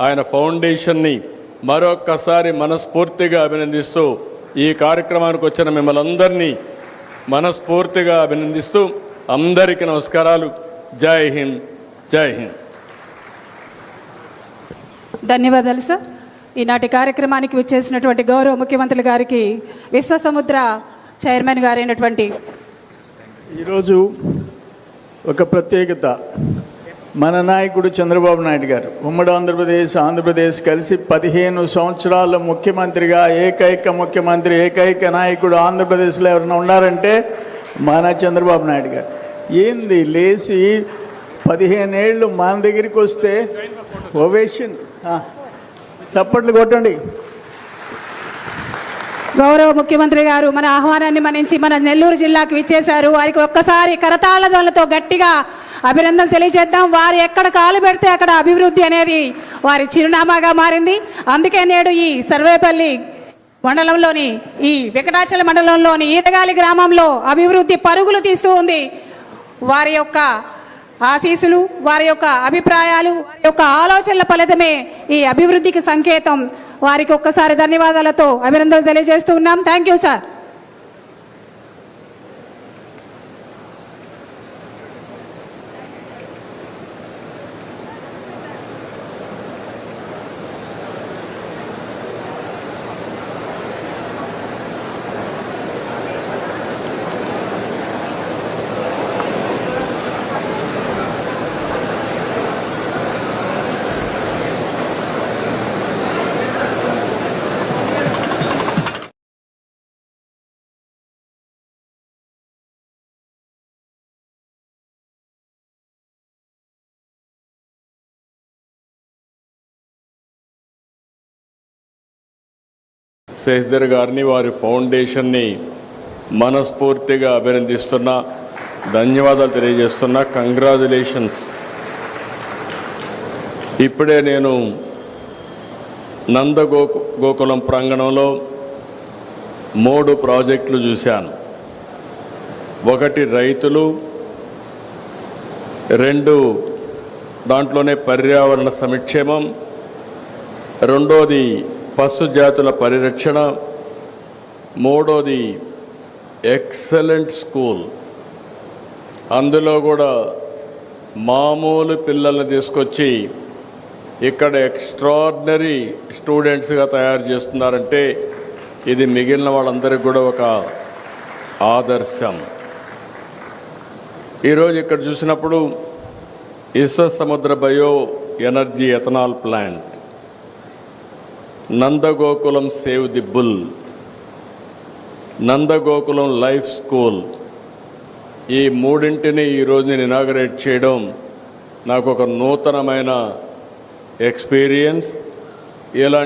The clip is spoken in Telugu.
ఆయన ఫౌండేషన్ని మరొక్కసారి మనస్ఫూర్తిగా అభినందిస్తూ ఈ కార్యక్రమానికి వచ్చిన మిమ్మల్ని అందరినీ మనస్ఫూర్తిగా అభినందిస్తూ అందరికీ నమస్కారాలు. జై హింద్. జై హింద్. ధన్యవాదాలు సార్. ఈనాటి కార్యక్రమానికి విచ్చేసినటువంటి గౌరవ ముఖ్యమంత్రి గారికి విశ్వసముద్ర చైర్మన్ గారైనటువంటి ఈరోజు ఒక ప్రత్యేకత. మన నాయకుడు చంద్రబాబు నాయుడు గారు ఉమ్మడి ఆంధ్రప్రదేశ్ ఆంధ్రప్రదేశ్ కలిసి పదిహేను సంవత్సరాల ముఖ్యమంత్రిగా ఏకైక ముఖ్యమంత్రి ఏకైక నాయకుడు ఆంధ్రప్రదేశ్లో ఎవరైనా ఉన్నారంటే మన చంద్రబాబు నాయుడు గారు. ఏంది లేచి పదిహేనేళ్ళు మన దగ్గరికి వస్తే ఓవేషన్? చప్పట్లు కొట్టండి. గౌరవ ముఖ్యమంత్రి గారు మన ఆహ్వానాన్ని మన్నించి మన నెల్లూరు జిల్లాకు ఇచ్చేశారు వారికి ఒక్కసారి కరతాళ గట్టిగా అభినందనలు తెలియజేద్దాం. వారు ఎక్కడ కాలు పెడితే అక్కడ అభివృద్ధి అనేది వారి చిరునామాగా మారింది. అందుకే నేడు ఈ సర్వేపల్లి మండలంలోని ఈ వెంకటాచల మండలంలోని ఈతగాలి గ్రామంలో అభివృద్ధి పరుగులు తీస్తూ ఉంది. వారి యొక్క ఆశీసులు వారి యొక్క అభిప్రాయాలు వారి యొక్క ఆలోచనల ఫలితమే ఈ అభివృద్ధికి సంకేతం. వారికి ఒక్కసారి ధన్యవాదాలతో అభినందనలు తెలియజేస్తూ ఉన్నాం. Thank you sir. శశిధర్ గారిని వారి ఫౌండేషన్ని మనస్ఫూర్తిగా అభినందిస్తున్నా. ధన్యవాదాలు తెలియజేస్తున్నా. కంగ్రాచులేషన్స్. ఇప్పుడే నేను నంద గోకులం ప్రాంగణంలో మూడు ప్రాజెక్టులు చూశాను. ఒకటి రైతులు రెండు దాంట్లోనే పర్యావరణ సంక్షేమం రెండోది పశు జాతుల పరిరక్షణ. మూడోది ఎక్సలెంట్ స్కూల్. అందులో కూడా మామూలు పిల్లల్ని తీసుకొచ్చి ఇక్కడ ఎక్స్ట్రాడినరీ స్టూడెంట్స్గా తయారు చేస్తున్నారంటే ఇది మిగిలిన వాళ్ళందరికీ కూడా ఒక ఆదర్శం. ఈరోజు ఇక్కడ చూసినప్పుడు Vishwa Samudra bio energy ethanol plant. Nandagokulam save the bull. Nandagokulam life school. ఈ మూడింటిని ఈరోజు నేను ఇనాగరేట్ చేయడం నాకు ఒక నూతనమైన ఎక్స్పీరియన్స్. ఇలా